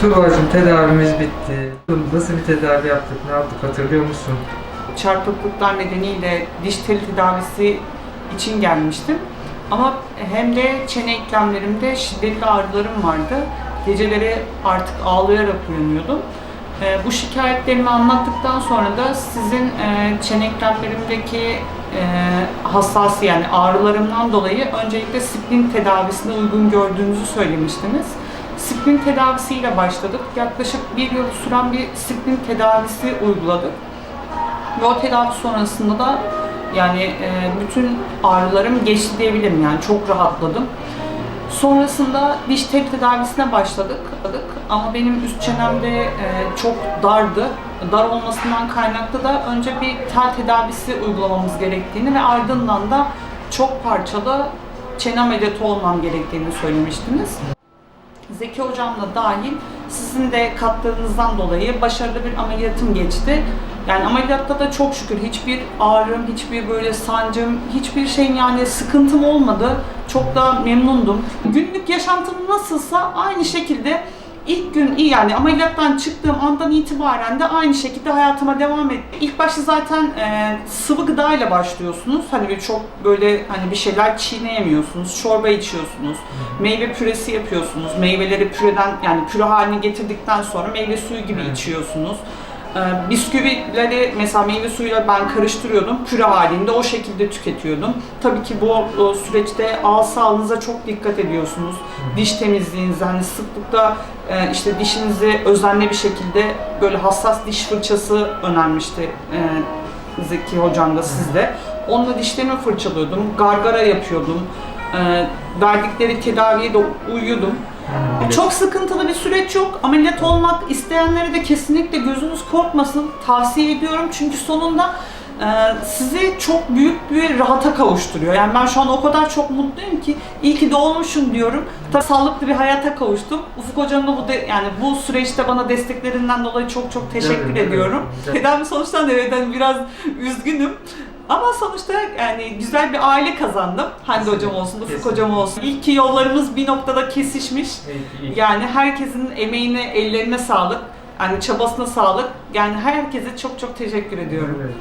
Tuğba'cığım tedavimiz bitti. Nasıl bir tedavi yaptık, ne yaptık hatırlıyor musun? çarpıklıklar nedeniyle diş teli tedavisi için gelmiştim. Ama hem de çene eklemlerimde şiddetli ağrılarım vardı. Geceleri artık ağlayarak uyanıyordum. Ee, bu şikayetlerimi anlattıktan sonra da sizin e, çene eklemlerimdeki e, hassas yani ağrılarımdan dolayı öncelikle splin tedavisine uygun gördüğünüzü söylemiştiniz. Splin tedavisiyle başladık. Yaklaşık bir yıl süren bir splin tedavisi uyguladık. Ve o tedavi sonrasında da yani e, bütün ağrılarım geçti diyebilirim yani çok rahatladım. Sonrasında diş tel tedavisine başladık ama benim üst çenemde e, çok dardı. Dar olmasından kaynaklı da önce bir tel tedavisi uygulamamız gerektiğini ve ardından da çok parçalı çene ameliyatı olmam gerektiğini söylemiştiniz. Zeki Hocam da dahil sizin de katkınızdan dolayı başarılı bir ameliyatım geçti. Yani ameliyatta da çok şükür hiçbir ağrım, hiçbir böyle sancım, hiçbir şeyin yani sıkıntım olmadı. Çok da memnundum. Günlük yaşantım nasılsa aynı şekilde ilk gün iyi yani ameliyattan çıktığım andan itibaren de aynı şekilde hayatıma devam etti. İlk başta zaten e, sıvı gıda ile başlıyorsunuz. Hani bir çok böyle hani bir şeyler çiğneyemiyorsunuz. Çorba içiyorsunuz. Meyve püresi yapıyorsunuz. Meyveleri püreden yani püre haline getirdikten sonra meyve suyu gibi içiyorsunuz. Ee, bisküvileri mesela meyve suyuyla ben karıştırıyordum. Püre halinde o şekilde tüketiyordum. Tabii ki bu süreçte ağız sağlığınıza çok dikkat ediyorsunuz. Diş temizliğinize hani sıklıkla e, işte dişinizi özenli bir şekilde böyle hassas diş fırçası önermişti e, Zeki hocam da sizde. Onunla dişlerimi fırçalıyordum. Gargara yapıyordum. E, verdikleri tedaviye de uyuyordum. Çok sıkıntılı bir süreç yok. Ameliyat olmak isteyenlere de kesinlikle gözünüz korkmasın. Tavsiye ediyorum çünkü sonunda e, sizi çok büyük bir rahata kavuşturuyor. Yani ben şu an o kadar çok mutluyum ki iyi ki doğmuşum diyorum. Tabii sağlıklı bir hayata kavuştum. Ufuk hocam da bu de, yani bu süreçte bana desteklerinden dolayı çok çok teşekkür tabii. ediyorum. Tabii. Tedavi sonuçtan evet hani biraz üzgünüm. Ama sonuçta yani güzel bir aile kazandım. Hande hocam olsun, Ufuk Kesinlikle. hocam olsun. İlk ki yollarımız bir noktada kesişmiş. İyi, iyi. Yani herkesin emeğine, ellerine sağlık. Yani çabasına sağlık. Yani herkese çok çok teşekkür ediyorum. Evet.